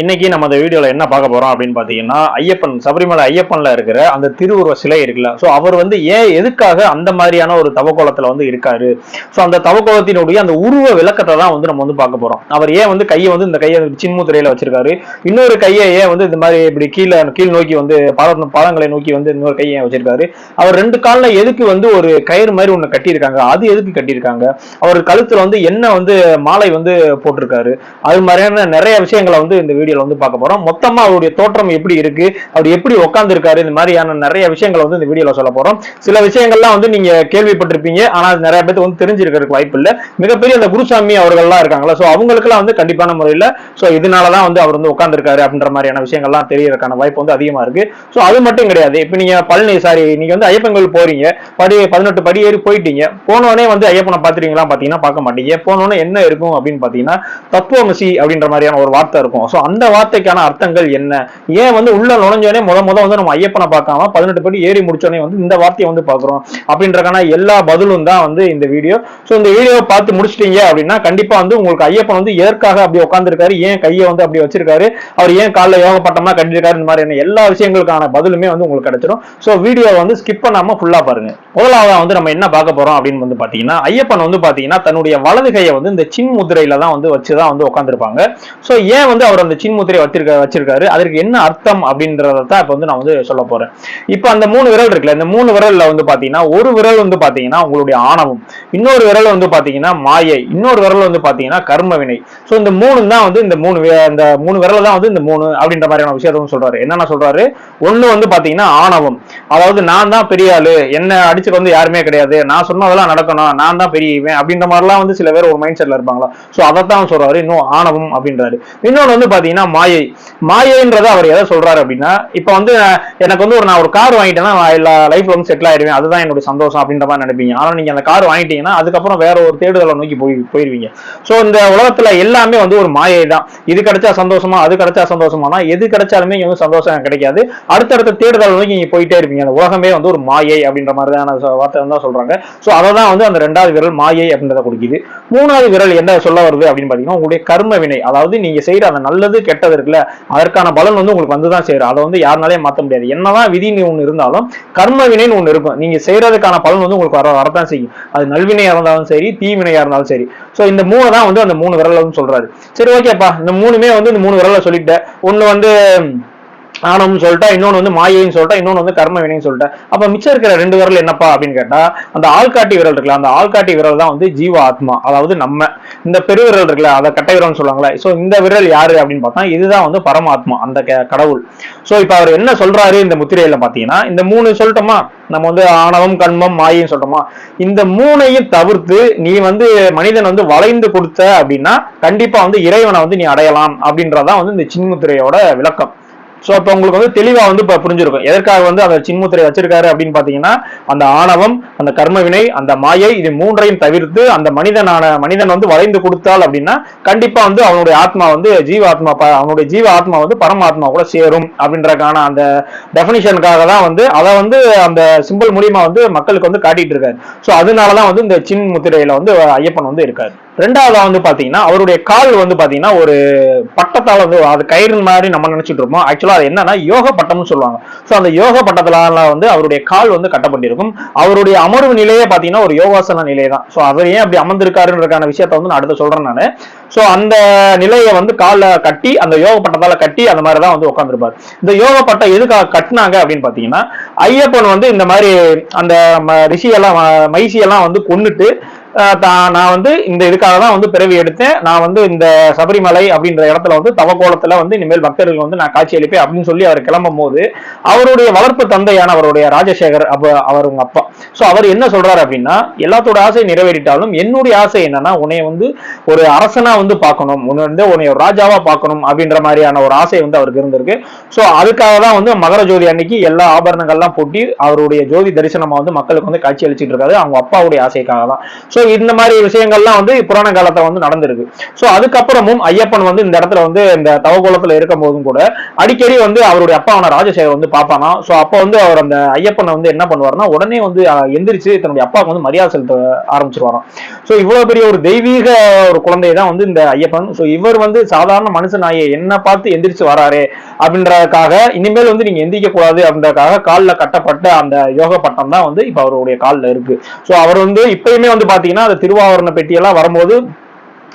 இன்னைக்கு நம்ம அந்த வீடியோவில் என்ன பார்க்க போறோம் அப்படின்னு பார்த்தீங்கன்னா ஐயப்பன் சபரிமலை ஐயப்பன்ல இருக்கிற அந்த திருவுருவ சிலை இருக்குல்ல. ஸோ அவர் வந்து ஏன் எதுக்காக அந்த மாதிரியான ஒரு தவக்கோலத்தில் வந்து இருக்காரு? ஸோ அந்த தவக்கோலத்தினுடைய அந்த உருவ விளக்கத்தை தான் வந்து நம்ம வந்து பார்க்க போறோம். அவர் ஏன் வந்து கையை வந்து இந்த கையை சின்முத்திரையில வச்சிருக்காரு? இன்னொரு கையை ஏன் வந்து இந்த மாதிரி இப்படி கீழே கீழ் நோக்கி வந்து பாத பாதங்களை நோக்கி வந்து இன்னொரு கையை வச்சிருக்காரு? அவர் ரெண்டு காலில் எதுக்கு வந்து ஒரு கயிறு மாதிரி ஒன்று கட்டியிருக்காங்க? அது எதுக்கு கட்டியிருக்காங்க? அவர் கழுத்தில் வந்து என்ன வந்து மாலை வந்து போட்டிருக்காரு? அது மாதிரியான நிறைய விஷயங்களை வந்து இந்த வீடியோல வந்து பார்க்க போறோம். மொத்தமா அவருடைய தோற்றம் எப்படி இருக்கு? அவர் எப்படி உட்கார்ந்து இருக்காரு இந்த மாதிரியான நிறைய விஷயங்களை வந்து இந்த வீடியோல சொல்ல போறோம். சில விஷயங்கள்லாம் வந்து நீங்க கேள்விப்பட்டிருப்பீங்க. ஆனா அது நிறைய பேருக்கு வந்து தெரிஞ்சிருக்கிறதுக்கு வாய்ப்பு இல்ல. மிகப்பெரிய அந்த குருசாமி அவர்கள்லாம் இருக்காங்களா சோ அவங்களுக்குலாம் வந்து கண்டிப்பான முறையில சோ இதனாலதான் வந்து அவர் வந்து உட்கார்ந்துருக்காரு அப்படின்ற மாதிரியான விஷயங்கள்லாம் தெரியறதுக்கான வாய்ப்பு வந்து அதிகமா இருக்கு. சோ அது மட்டும் கிடையாது. இப்ப நீங்க பழனி சாரி நீங்க வந்து ஐயப்பன் கோயில் போறீங்க. படி பதினெட்டு படி ஏறி போயிட்டீங்க. போனோடனே வந்து ஐயப்பனை பாத்துறீங்களா பாத்தீங்கன்னா பார்க்க மாட்டீங்க. போனோடனே என்ன இருக்கும் அப்படின்னு பாத்தீங்கன்னா தத்துவமசி அப்படின்ற மாதிரியான ஒரு வார்த்தை இருக்கும். சோ அந்த வார்த்தைக்கான அர்த்தங்கள் என்ன? ஏன் வந்து உள்ள நுழைஞ்சோடனே முத முத வந்து நம்ம ஐயப்பனை பார்க்காம பதினெட்டு படி ஏறி முடிச்சோடனே வந்து இந்த வார்த்தையை வந்து பாக்குறோம் அப்படின்றக்கான எல்லா பதிலும் தான் வந்து இந்த வீடியோ சோ இந்த வீடியோவை பார்த்து முடிச்சிட்டீங்க அப்படின்னா கண்டிப்பா வந்து உங்களுக்கு ஐயப்பன் வந்து எதற்காக அப்படி உட்காந்துருக்காரு ஏன் கையை வந்து அப்படி வச்சிருக்காரு? அவர் ஏன் காலைல யோக பட்டமா கட்டிருக்காரு இந்த மாதிரியான எல்லா விஷயங்களுக்கான பதிலுமே வந்து உங்களுக்கு கிடைச்சிடும் சோ வீடியோ வந்து ஸ்கிப் பண்ணாம ஃபுல்லா பாருங்க. முதலாவதா வந்து நம்ம என்ன பார்க்க போறோம் அப்படின்னு வந்து பாத்தீங்கன்னா ஐயப்பன் வந்து பாத்தீங்கன்னா தன்னுடைய வலது கையை வந்து இந்த சின் முதிரையில தான் வந்து வச்சுதான் வந்து உட்காந்துருப்பாங்க சோ ஏன் வந்து அவர் அந்த சின் வச்சிருக்க வச்சிருக்காரு. அதற்கு என்ன அர்த்தம் அப்படின்றத தான் இப்ப வந்து நான் வந்து சொல்ல போறேன். இப்போ அந்த மூணு விரல் இருக்குல்ல இந்த மூணு விரல்ல வந்து பாத்தீங்கன்னா ஒரு விரல் வந்து பாத்தீங்கன்னா உங்களுடைய ஆணவம். இன்னொரு விரல் வந்து பாத்தீங்கன்னா மாயை. இன்னொரு விரல் வந்து பாத்தீங்கன்னா கர்ம வினை. சோ இந்த மூணு தான் வந்து இந்த மூணு இந்த மூணு விரல் தான் வந்து இந்த மூணு அப்படின்ற மாதிரியான விஷயத்த சொல்றாரு. என்னென்ன சொல்றாரு? ஒண்ணு வந்து பாத்தீங்கன்னா ஆணவம். அதாவது நான் தான் பெரிய ஆளு. என்ன அடிச்சுட்டு வந்து யாருமே கிடையாது. நான் சொன்னதெல்லாம் நடக்கணும். நான் தான் பெரியவேன் அப்படின்ற மாதிரிலாம் வந்து சில பேர் ஒரு மைண்ட் செட்ல இருப்பாங்களா? சோ அதைத்தான் சொல்றாரு. இன்னும் ஆணவம் அப்படின்றாரு. இன்னொன்னு வந்து பாத்தீங்கன்னா மாயை. மாயைன்றதை அவர் எதை சொல்றாரு அப்படின்னா இப்ப வந்து எனக்கு வந்து ஒரு நான் ஒரு கார் வாங்கிட்டேன்னா எல்லா லைஃப்ல வந்து செட்டில் ஆயிடுவேன். அதுதான் என்னுடைய சந்தோஷம் அப்படின்ற மாதிரி நினைப்பீங்க. ஆனா நீங்க அந்த கார் வாங்கிட்டீங்கன்னா அதுக்கப்புறம் வேற ஒரு தேடுதலை நோக்கி போய் போயிருவீங்க. சோ இந்த உலகத்துல எல்லாமே வந்து ஒரு மாயை தான். இது கிடைச்சா சந்தோஷமா அது கிடைச்சா சந்தோஷமானா எது கிடைச்சாலுமே இங்க வந்து சந்தோஷம் கிடைக்காது. அடுத்தடுத்த தேடுதல் நோக்கி நீங்க போயிட்டே இருப்பீங்க. அந்த உலகமே வந்து ஒரு மாயை அப்படின்ற மாதிரியான சொ- வார்த்தை தான் சொல்றாங்க. சோ அதை தான் வந்து அந்த ரெண்டாவது விரல் மாயை அப்படின்றத கொடுக்குது. மூணாவது விரல் என்ன சொல்ல வருது அப்படின்னு பாத்தீங்கன்னா உங்களுடைய கர்ம வினை. அதாவது நீங்க செய்யற அந்த நல்லது கெட்டது இருக்குல்ல அதற்கான பலன் வந்து உங்களுக்கு வந்து தான் சேரும். அதை வந்து யாருனாலே மாத்த முடியாது. என்னதான் விதின்னு ஒன்று இருந்தாலும் கர்ம வினைன்னு ஒண்ணு இருக்கும். நீங்க செய்யறதுக்கான பலன் வந்து உங்களுக்கு வர வரதான் செய்யும். அது நல்வினையா இருந்தாலும் சரி தீவினையா இருந்தாலும் சரி. சோ இந்த மூணு தான் வந்து அந்த மூணு விரல்ல சொல்றாரு. சரி ஓகேப்பா இந்த மூணுமே வந்து இந்த மூணு விரல சொல்லிட்டேன் ஒன்று வந்து ஆணவம்னு சொல்லிட்டா இன்னொன்று வந்து மாயைன்னு சொல்லிட்டா இன்னொன்று வந்து கர்ம வினைன்னு சொல்லிட்டேன் அப்போ மிச்சம் இருக்கிற ரெண்டு விரல் என்னப்பா அப்படின்னு கேட்டால் அந்த ஆள்காட்டி விரல் இருக்குல்ல அந்த ஆள்காட்டி விரல் தான் வந்து ஜீவ ஆத்மா அதாவது நம்ம. இந்த பெருவிரல் இருக்குல்ல அதை கட்டை விரல்னு சொல்லுவாங்களே ஸோ இந்த விரல் யாரு அப்படின்னு பார்த்தா இதுதான் வந்து பரமாத்மா அந்த க- கடவுள். ஸோ இப்போ அவர் என்ன சொல்றாரு இந்த முத்திரையில பார்த்தீங்கன்னா இந்த மூணு சொல்லிட்டோமா? நம்ம வந்து ஆணவம் கண்மம் மாயின்னு சொல்லிட்டோமா இந்த மூணையும் தவிர்த்து நீ வந்து மனிதன் வந்து வளைந்து கொடுத்த அப்படின்னா கண்டிப்பா வந்து இறைவனை வந்து நீ அடையலாம் அப்படின்றதான் வந்து இந்த சின்முத்திரையோட விளக்கம். ஸோ அப்போ உங்களுக்கு வந்து தெளிவாக வந்து இப்போ புரிஞ்சிருக்கும். எதற்காக வந்து அந்த சின்முத்திரை வச்சிருக்காரு அப்படின்னு பார்த்தீங்கன்னா அந்த ஆணவம் அந்த கர்மவினை அந்த மாயை இது மூன்றையும் தவிர்த்து அந்த மனிதனான மனிதன் வந்து வளைந்து கொடுத்தால் அப்படின்னா கண்டிப்பாக வந்து அவனுடைய ஆத்மா வந்து ஜீவ ஆத்மா ப- அவனுடைய ஜீவ ஆத்மா வந்து பரமாத்மா கூட சேரும் அப்படின்றக்கான அந்த டெஃபினிஷனுக்காக தான் வந்து அதை வந்து அந்த சிம்பிள் மூலியமா வந்து மக்களுக்கு வந்து காட்டிட்டு இருக்காரு. அதனால தான் வந்து இந்த சின்முத்திரையில வந்து ஐயப்பன் வந்து இருக்காரு. ரெண்டாவதா வந்து பாத்தீங்கன்னா அவருடைய கால் வந்து பாத்தீங்கன்னா ஒரு பட்டத்தால வந்து அது கயிறு மாதிரி நம்ம நினைச்சிட்டு இருப்போம். ஆக்சுவலா அது என்னன்னா யோக பட்டம்னு சொல்லுவாங்க. சோ அந்த யோக பட்டத்துல வந்து அவருடைய கால் வந்து கட்டப்பட்டிருக்கும் அவருடைய அமர்வு நிலையே பாத்தீங்கன்னா ஒரு யோகாசன நிலை தான் சோ அவர் ஏன் அப்படி அமர்ந்திருக்காருன்றதுக்கான விஷயத்த வந்து நான் அடுத்து சொல்றேன் நானு. சோ அந்த நிலையை வந்து கால கட்டி அந்த யோக பட்டத்தால கட்டி அந்த மாதிரி தான் வந்து உட்காந்துருப்பாரு இந்த யோக பட்டம் எதுக்காக கட்டினாங்க அப்படின்னு பாத்தீங்கன்னா ஐயப்பன் வந்து இந்த மாதிரி அந்த ம- ரிஷியெல்லாம் மைசியெல்லாம் வந்து கொண்டுட்டு நான் வந்து இந்த இதுக்காக தான் வந்து பிறவி எடுத்தேன். நான் வந்து இந்த சபரிமலை அப்படின்ற இடத்துல வந்து தவக்கோலத்துல வந்து இனிமேல் பக்தர்கள் வந்து நான் காட்சி அளிப்பேன் அப்படின்னு சொல்லி அவர் கிளம்பும் போது அவருடைய வளர்ப்பு தந்தையான அவருடைய ராஜசேகர் அப்ப அவர் உங்க அப்பா. சோ அவர் என்ன சொல்றாரு அப்படின்னா எல்லாத்தோட ஆசை நிறைவேறிட்டாலும் என்னுடைய ஆசை என்னன்னா உன்னை வந்து ஒரு அரசனா வந்து பார்க்கணும். உன்னை வந்து உன்னை ஒரு ராஜாவா பார்க்கணும் அப்படின்ற மாதிரியான ஒரு ஆசை வந்து அவருக்கு இருந்திருக்கு. சோ அதுக்காக தான் வந்து மகர ஜோதி அன்னைக்கு எல்லா ஆபரணங்கள்லாம் போட்டி அவருடைய ஜோதி தரிசனமா வந்து மக்களுக்கு வந்து காட்சி அளிச்சுட்டு இருக்காரு. அவங்க அப்பாவுடைய ஆசைக்காக தான். சோ இந்த மாதிரி விஷயங்கள்லாம் வந்து புராண காலத்துல வந்து நடந்திருக்கு. ஸோ அதுக்கப்புறமும் ஐயப்பன் வந்து இந்த இடத்துல வந்து இந்த தவகோலத்துல இருக்கும் போதும் கூட அடிக்கடி வந்து அவருடைய அப்பாவான ராஜசேகர் வந்து பார்ப்பானா? ஸோ அப்போ வந்து அவர் அந்த ஐயப்பனை வந்து என்ன பண்ணுவாருன்னா உடனே வந்து எந்திரிச்சு தன்னுடைய அப்பாவுக்கு வந்து மரியாதை செலுத்த ஆரம்பிச்சிருவாராம். ஸோ இவ்வளவு பெரிய ஒரு தெய்வீக ஒரு குழந்தை தான் வந்து இந்த ஐயப்பன். ஸோ இவர் வந்து சாதாரண மனுஷனாயே என்ன பார்த்து எந்திரிச்சு வராரு அப்படின்றதுக்காக இனிமேல் வந்து நீங்க எந்திரிக்க கூடாது அப்படின்றதுக்காக காலில் கட்டப்பட்ட அந்த யோக பட்டம் தான் வந்து இப்போ அவருடைய காலில் இருக்கு. ஸோ அவர் வந்து இப்பயுமே வந்து பாத்தீங்கன்னா அந்த திருவாவரண பெட்டியெல்லாம் வரும்போது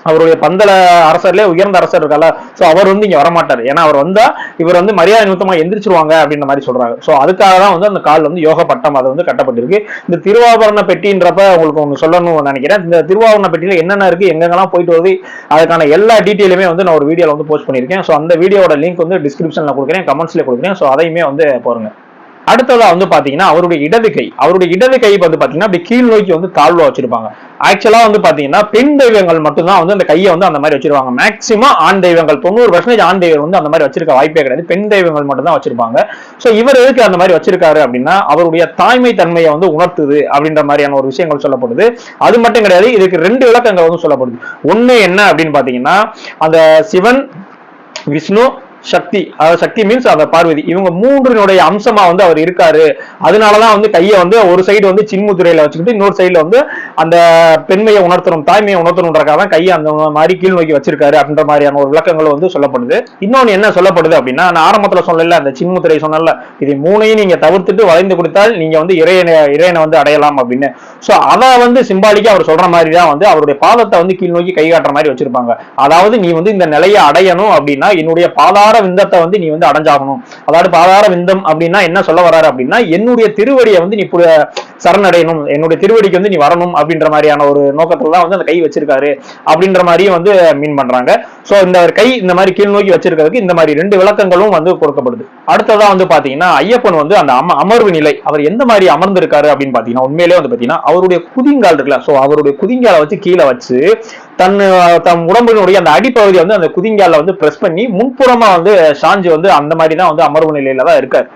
அவருடைய பந்தல அரசர்லேயே உயர்ந்த அரசர் இருக்கல ஸோ அவர் வந்து இங்கே வரமாட்டார். ஏன்னா அவர் வந்தால் இவர் வந்து மரியாதை நிமித்தமாக எந்திரிச்சிருவாங்க அப்படின்ற மாதிரி சொல்கிறாங்க ஸோ அதுக்காக தான் வந்து அந்த கால் வந்து யோக பட்டம் அது வந்து கட்டப்பட்டிருக்கு. இந்த திருவாபரண பெட்டின்றப்ப உங்களுக்கு ஒன்று சொல்லணும்னு நினைக்கிறேன். இந்த திருவாபரண பெட்டியில் என்னென்ன இருக்குது எங்கெங்கெல்லாம் போயிட்டு வருது அதுக்கான எல்லா டீட்டெயிலுமே வந்து நான் ஒரு வீடியோவில் வந்து போஸ்ட் பண்ணியிருக்கேன். ஸோ அந்த வீடியோட லிங்க் வந்து டிஸ்கிரிப்ஷனில் கொடுக்குறேன் கமெண்ட்ஸில் கொடுக்குறேன். ஸோ அதையுமே வந்து பாருங்கள் அடுத்ததா வந்து பாத்தீங்கன்னா அவருடைய இடது கை. அவருடைய இடது கை வந்து பாத்தீங்கன்னா அப்படி கீழ் நோக்கி வந்து தாழ்வா வச்சிருப்பாங்க. ஆக்சுவலா வந்து பாத்தீங்கன்னா பெண் தெய்வங்கள் மட்டும்தான் வந்து அந்த கையை வந்து அந்த மாதிரி வச்சிருவாங்க. மேக்சிமம் ஆண் தெய்வங்கள் தொண்ணூறு பர்சன்டேஜ் ஆண் தெய்வம் வந்து அந்த மாதிரி வச்சிருக்க வாய்ப்பே கிடையாது. பெண் தெய்வங்கள் மட்டும் தான் வச்சிருப்பாங்க. சோ இவர் எதுக்கு அந்த மாதிரி வச்சிருக்காரு அப்படின்னா அவருடைய தாய்மை தன்மையை வந்து உணர்த்துது அப்படின்ற மாதிரியான ஒரு விஷயங்கள் சொல்லப்படுது. அது மட்டும் கிடையாது இதுக்கு ரெண்டு விளக்கங்கள் வந்து சொல்லப்படுது. ஒண்ணு என்ன அப்படின்னு பாத்தீங்கன்னா அந்த சிவன் விஷ்ணு சக்தி அதாவது சக்தி மீன்ஸ் அந்த பார்வதி. இவங்க மூன்றினுடைய அம்சமா வந்து அவர் இருக்காரு. அதனாலதான் வந்து கையை வந்து ஒரு சைடு வந்து சின்முத்திரையில வச்சுக்கிட்டு இன்னொரு சைடுல வந்து அந்த பெண்மையை உணர்த்தணும் தாய்மையை உணர்த்தணுன்றக்காக தான் கையை அந்த மாதிரி கீழ் நோக்கி வச்சிருக்காரு அப்படின்ற மாதிரியான ஒரு விளக்கங்கள் வந்து சொல்லப்படுது. இன்னொன்னு என்ன சொல்லப்படுது அப்படின்னா நான் ஆரம்பத்துல சொல்லல அந்த சின்முத்திரை சொன்னல இது மூணையும் நீங்க தவிர்த்துட்டு வளைந்து கொடுத்தால் நீங்க வந்து இறையனை இறையனை வந்து அடையலாம் அப்படின்னு. சோ அதை வந்து சிம்பாலிக்கா அவர் சொல்ற மாதிரி தான் வந்து அவருடைய பாதத்தை வந்து கீழ் நோக்கி கை காட்டுற மாதிரி வச்சிருப்பாங்க. அதாவது நீ வந்து இந்த நிலையை அடையணும் அப்படின்னா என்னுடைய பாதா பாதார விந்தத்தை வந்து நீ வந்து அடைஞ்சாகணும். அதாவது பாதார விந்தம் அப்படின்னா என்ன சொல்ல வராரு அப்படின்னா என்னுடைய திருவடியை வந்து நீ சரணடையணும். என்னுடைய திருவடிக்கு வந்து நீ வரணும் அப்படின்ற மாதிரியான ஒரு நோக்கத்துல தான் வந்து அந்த கை வச்சிருக்காரு அப்படின்ற மாதிரியும் வந்து மீன் பண்றாங்க. சோ இந்த கை இந்த மாதிரி கீழ் நோக்கி வச்சிருக்கிறதுக்கு இந்த மாதிரி ரெண்டு விளக்கங்களும் வந்து கொடுக்கப்படுது. அடுத்ததா வந்து பாத்தீங்கன்னா ஐயப்பன் வந்து அந்த அம அமர்வு நிலை அவர் எந்த மாதிரி அமர்ந்திருக்காரு அப்படின்னு பாத்தீங்கன்னா உண்மையிலே வந்து பாத்தீங்கன்னா அவருடைய குதிங்கால் இருக்குல்ல சோ அவருடைய குதிங்காலை வச்சு கீழே வச்சு தன் தன் உடம்பினுடைய அந்த அடிப்பகுதியை வந்து அந்த குதிங்கால வந்து பிரஸ் பண்ணி முன்புறமா வந்து சாஞ்சு வந்து அந்த மாதிரி தான் வந்து அமர்வு நிலையில தான் இருக்காரு.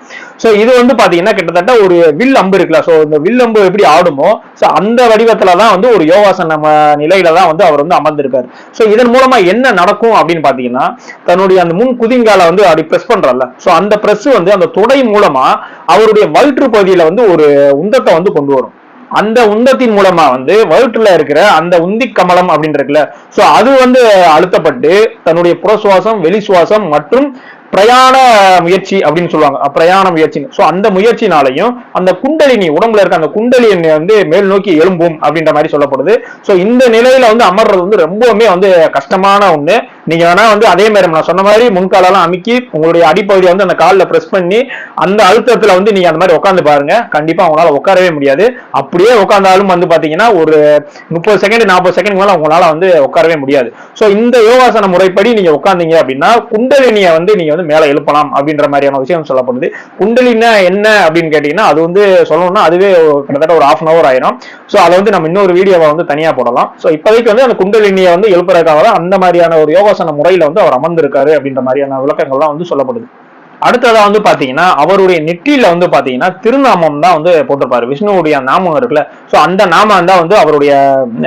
சோ இது வந்து பாத்தீங்கன்னா கிட்டத்தட்ட ஒரு வில் அம்பு இருக்குல்ல. சோ இந்த வில் அம்பு எப்படி ஆடுமோ சோ அந்த வடிவத்துல தான் வந்து ஒரு யோகாசன நிலையில தான் வந்து அவர் வந்து அமர்ந்திருக்காரு. சோ இதன் மூலமா என்ன நடக்கும் அப்படின்னு பாத்தீங்கன்னா தன்னுடைய அந்த முன் குதிங்கால வந்து அப்படி பிரஸ் பண்றல சோ அந்த பிரஸ் வந்து அந்த தொடை மூலமா அவருடைய வயிற்று பகுதியில வந்து ஒரு உந்தத்தை வந்து கொண்டு வரும். அந்த உந்தத்தின் மூலமா வந்து வயிற்றுல இருக்கிற அந்த உந்தி கமலம் அப்படின்னு இருக்குல்ல. சோ அது வந்து அழுத்தப்பட்டு தன்னுடைய புற சுவாசம் வெளி சுவாசம் மற்றும் பிரயாண முயற்சி அப்படின்னு சொல்லுவாங்க. பிரயாண முயற்சி ஸோ அந்த முயற்சினாலையும் அந்த குண்டலினி உடம்புல இருக்க அந்த குண்டலினி வந்து மேல் நோக்கி எழும்பும் அப்படின்ற மாதிரி சொல்லப்படுது. ஸோ இந்த நிலையில வந்து அமர்றது வந்து ரொம்பவுமே வந்து கஷ்டமான ஒண்ணு. நீங்க வேணா வந்து அதே மாதிரி நான் சொன்ன மாதிரி முன்காலெல்லாம் அமுக்கி உங்களுடைய அடிப்பகுதியை வந்து அந்த காலில் பிரஸ் பண்ணி அந்த அழுத்தத்துல வந்து நீங்க அந்த மாதிரி உட்காந்து பாருங்க. கண்டிப்பா உங்களால உட்காரவே முடியாது. அப்படியே உட்காந்தாலும் வந்து பாத்தீங்கன்னா ஒரு முப்பது செகண்ட் நாற்பது செகண்ட் மேல உங்களால வந்து உட்காரவே முடியாது. ஸோ இந்த யோகாசன முறைப்படி நீங்க உட்காந்தீங்க அப்படின்னா குண்டலினியை வந்து நீங்க வந்து மேல எழுப்பலாம் அப்படின்ற மாதிரியான விஷயம் சொல்லப்படுது. குண்டலினா என்ன அப்படின்னு கேட்டீங்கன்னா அது வந்து சொல்லணும்னா அதுவே கிட்டத்தட்ட ஒரு ஆஃப் அன் அவர் ஆயிரும். சோ அதை வந்து நம்ம இன்னொரு வீடியோவை வந்து தனியா போடலாம். சோ இப்போதைக்கு வந்து அந்த குண்டலினியை வந்து எழுப்புறதுக்காக தான் அந்த மாதிரியான ஒரு யோகாசன முறையில வந்து அவர் அமர்ந்திருக்காரு அப்படின்ற மாதிரியான விளக்கங்கள்லாம் வந்து சொல்லப்படுது. அடுத்ததா வந்து பாத்தீங்கன்னா அவருடைய நெற்றியில வந்து பாத்தீங்கன்னா திருநாமம் தான் வந்து போட்டிருப்பாரு. விஷ்ணுவுடைய நாமம் இருக்குல்ல. சோ அந்த நாமம் தான் வந்து அவருடைய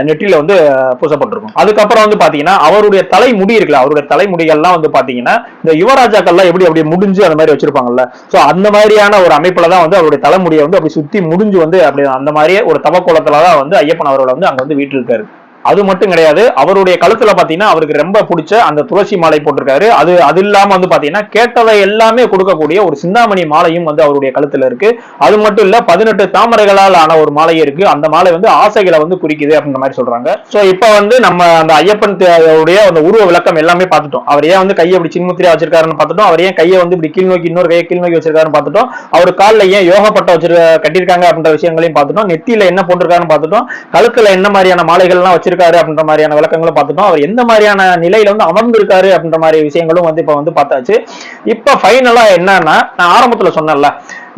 நெற்றியில வந்து பூசப்பட்டிருக்கும். அதுக்கப்புறம் வந்து பாத்தீங்கன்னா அவருடைய தலைமுடி இருக்குல்ல அவருடைய தலைமுடிகள்லாம் வந்து பாத்தீங்கன்னா இந்த யுவராஜாக்கள்லாம் எப்படி அப்படி முடிஞ்சு அந்த மாதிரி வச்சிருப்பாங்கல்ல. சோ அந்த மாதிரியான ஒரு அமைப்புல தான் வந்து அவருடைய தலைமுடியை வந்து அப்படி சுத்தி முடிஞ்சு வந்து அப்படி அந்த மாதிரியே ஒரு தவக்கோலத்துல தான் வந்து ஐயப்பன் அவரோட வந்து அங்க வந்து வீட்டு இருக்காரு. அது மட்டும் கிடையாது அவருடைய கழுத்துல பாத்தீங்கன்னா அவருக்கு ரொம்ப பிடிச்ச அந்த துளசி மாலை போட்டிருக்காரு. அது அது இல்லாம வந்து பாத்தீங்கன்னா கேட்டதை எல்லாமே கொடுக்கக்கூடிய ஒரு சிந்தாமணி மாலையும் வந்து அவருடைய கழுத்துல இருக்கு. அது மட்டும் இல்ல பதினெட்டு தாமரைகளால் ஆன ஒரு மாலை இருக்கு. அந்த மாலை வந்து ஆசைகளை வந்து குறிக்குது அப்படின்ற மாதிரி சொல்றாங்க. சோ இப்ப வந்து நம்ம அந்த ஐயப்பன் உடைய அந்த உருவ விளக்கம் எல்லாமே பார்த்துட்டோம். அவர் ஏன் வந்து கையை இப்படி சின்முத்திரியா வச்சிருக்காருன்னு பார்த்துட்டோம். அவர் ஏன் கையை வந்து இப்படி கீழ் நோக்கி இன்னொரு கையை கீழ் நோக்கி வச்சிருக்காருன்னு பார்த்துட்டோம். அவர் கால்ல ஏன் யோகப்பட்ட பட்டம் வச்சிருக்க கட்டியிருக்காங்க அப்படின்ற விஷயங்களையும் பார்த்துட்டோம். நெத்தியில என்ன போட்டிருக்காருன்னு பார்த்துட்டோம். கழுத்துல என்ன மாதிரியான மாலைகள்லாம் இருக்காரு அப்படின்ற மாதிரியான விளக்கங்களும் பார்த்துட்டோம். அவர் எந்த மாதிரியான நிலையில வந்து அமர்ந்திருக்காரு அப்படின்ற மாதிரி விஷயங்களும் வந்து இப்ப வந்து பார்த்தாச்சு. இப்ப ஃபைனலா என்னன்னா நான் ஆரம்பத்துல சொன்னேன்ல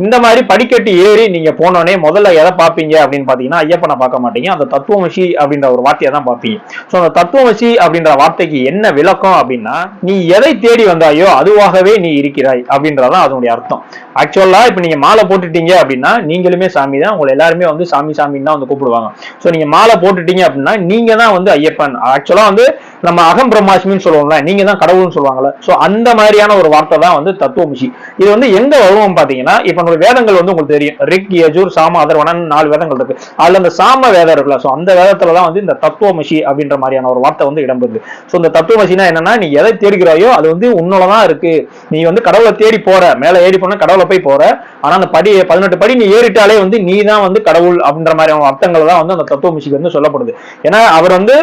இந்த மாதிரி படிக்கட்டு ஏறி நீங்க போனோடனே முதல்ல எதை பார்ப்பீங்க அப்படின்னு பாத்தீங்கன்னா ஐயப்பனை பார்க்க மாட்டீங்க. அந்த தத்துவமசி அப்படின்ற ஒரு வார்த்தையை தான் பார்ப்பீங்க. ஸோ அந்த தத்துவமசி அப்படின்ற வார்த்தைக்கு என்ன விளக்கம் அப்படின்னா நீ எதை தேடி வந்தாயோ அதுவாகவே நீ இருக்கிறாய் அப்படின்றதான் அதனுடைய அர்த்தம். ஆக்சுவலா இப்ப நீங்க மாலை போட்டுட்டீங்க அப்படின்னா நீங்களுமே சாமி தான் உங்களை எல்லாருமே வந்து சாமி சாமின்னு தான் வந்து கூப்பிடுவாங்க. ஸோ நீங்க மாலை போட்டுட்டீங்க அப்படின்னா நீங்க தான் வந்து ஐயப்பன். ஆக்சுவலா வந்து நம்ம அகம் பிரம்மாஷ்மின்னு சொல்லுவோம்ல நீங்க தான் கடவுள்னு சொல்லுவாங்கல்ல. ஸோ அந்த மாதிரியான ஒரு வார்த்தை தான் வந்து தத்துவமிஷி இது வந்து எங்க வருவம் பாத்தீங்கன்னா இப்ப உங்களுக்கு வேதங்கள் வந்து உங்களுக்கு தெரியும். ரிக் யஜூர் சாம அதர்வனன் நாலு வேதங்கள் இருக்கு. அதுல அந்த சாம வேதம் இருக்குல்ல ஸோ அந்த வேதத்துல தான் வந்து இந்த தத்துவமசி அப்படின்ற மாதிரியான ஒரு வார்த்தை வந்து இடம்பெறுது. ஸோ இந்த தத்துவமசினா என்னன்னா நீ எதை தேடுகிறாயோ அது வந்து உன்னோட இருக்கு. நீ வந்து கடவுளை தேடி போற. மேல ஏறி போனா கடவுளை போய் போற. ஆனா அந்த படி பதினெட்டு படி நீ ஏறிட்டாலே வந்து நீ தான் வந்து கடவுள் அப்படின்ற மாதிரியான அர்த்தங்கள் தான் வந்து அந்த தத்துவமசிக்கு வந்து சொல்லப்படுது. ஏன்னா அவர் வந்து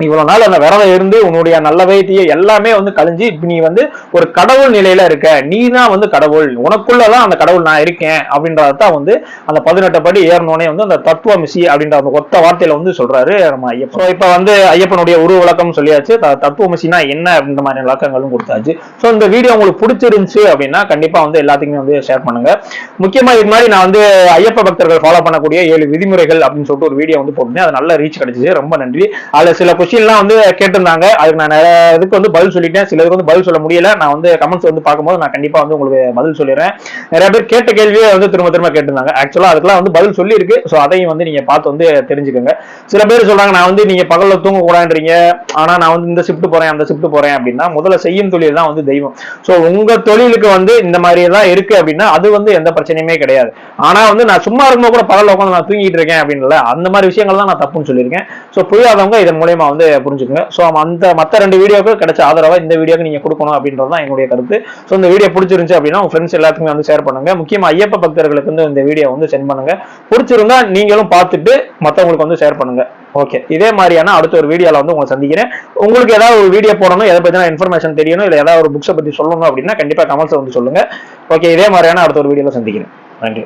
இவ்வளவு நாள் அந்த விரதம் இருந்து உன்னுடைய நல்லவை தீய எல்லாமே வந்து கழிஞ்சு இப்ப நீ வந்து ஒரு கடவுள் நிலையில இருக்க. நீ தான் வந்து கடவுள். உனக்குள்ளதான் அந்த கடவுள் நான் இருக்கேன் அப்படின்றதான் வந்து அந்த பதினெட்டு படி ஏறணுனே வந்து அந்த தத்துவ மிசி அப்படின்ற அந்த ஒத்த வார்த்தையில வந்து சொல்றாரு நம்ம ஐயப்பன். இப்ப வந்து ஐயப்பனுடைய உருவ விளக்கம் சொல்லியாச்சு. த- தத்துவ மிசினா என்ன அப்படின்ற மாதிரி விளக்கங்களும் கொடுத்தாச்சு. ஸோ இந்த வீடியோ உங்களுக்கு பிடிச்சிருந்துச்சு அப்படின்னா கண்டிப்பா வந்து எல்லாத்துக்குமே வந்து ஷேர் பண்ணுங்க. முக்கியமா இது மாதிரி நான் வந்து ஐயப்ப பக்தர்கள் ஃபாலோ பண்ணக்கூடிய ஏழு விதிமுறைகள் அப்படின்னு சொல்லிட்டு ஒரு வீடியோ வந்து போட்டுருந்தேன். அது நல்ல ரீச் கிடைச்சிச்சு. ரொம்ப நன்றி. அதுல சில கொஸ்டின்லாம் வந்து கேட்டிருந்தாங்க. அதுக்கு நான் நிறைய இதுக்கு வந்து பதில் சொல்லிட்டேன். சில இதுக்கு வந்து பதில் சொல்ல முடியல. நான் வந்து கமெண்ட்ஸ் வந்து பார்க்கும்போது நான் கண்டிப்பா வந்து உங்களுக்கு பதில் சொல்லிடுறேன். நிறைய பேர் கேட்ட கேள்வியே வந்து திரும்ப திரும்ப கேட்டிருந்தாங்க. ஆக்சுவலா அதுக்கெல்லாம் வந்து பதில் சொல்லி இருக்கு ஸோ அதையும் வந்து நீங்க பார்த்து வந்து தெரிஞ்சுக்கோங்க. சில பேர் சொல்றாங்க நான் வந்து நீங்க பகல்ல தூங்க கூடாதுன்றீங்க ஆனா நான் வந்து இந்த ஷிஃப்ட் போறேன் அந்த ஷிஃப்ட் போறேன் அப்படின்னா முதல்ல செய்யும் தொழில் தான் வந்து தெய்வம். ஸோ உங்க தொழிலுக்கு வந்து இந்த மாதிரி தான் இருக்கு அப்படின்னா அது வந்து எந்த பிரச்சனையுமே கிடையாது. ஆனா வந்து நான் சும்மா இருக்கும்போது கூட பகல்ல உட்காந்து நான் தூங்கிட்டு இருக்கேன் அப்படின்ல அந்த மாதிரி விஷயங்கள் தான் நான் தப்புன்னு சொல்லியிருக்கேன். ஸோ புரியாதவங்க இதன் மூலயமா வந்து புரிஞ்சுக்கோங்க. ஸோ அந்த மற்ற ரெண்டு வீடியோக்கு கிடைச்ச ஆதரவாக இந்த வீடியோக்கு நீங்கள் கொடுக்கணும் அப்படின்றது தான் என்னுடைய கருத்து. ஸோ இந்த வீடியோ பிடிச்சிருந்துச்சு அப்படின்னா உங்க ஃப்ரெண்ட்ஸ் எல்லாத்துக்குமே வந்து ஷேர் பண்ணுங்க. முக்கியமாக ஐயப்ப பக்தர்களுக்கு வந்து இந்த வீடியோ வந்து சென்ட் பண்ணுங்க. பிடிச்சிருந்தா நீங்களும் பார்த்துட்டு மற்றவங்களுக்கு வந்து ஷேர் பண்ணுங்க. ஓகே இதே மாதிரியான அடுத்த ஒரு வீடியோவில் வந்து உங்களை சந்திக்கிறேன். உங்களுக்கு ஏதாவது ஒரு வீடியோ போடணும் எதை பற்றினா இன்ஃபர்மேஷன் தெரியணும் இல்லை ஏதாவது ஒரு புக்ஸை பற்றி சொல்லணும் அப்படின்னா கண்டிப்பாக கமெண்ட்ஸை வந்து சொல்லுங்கள் ஓகே இதே மாதிரியான அடுத்த ஒரு வீடியோவில் சந்திக்கிறேன். நன்றி.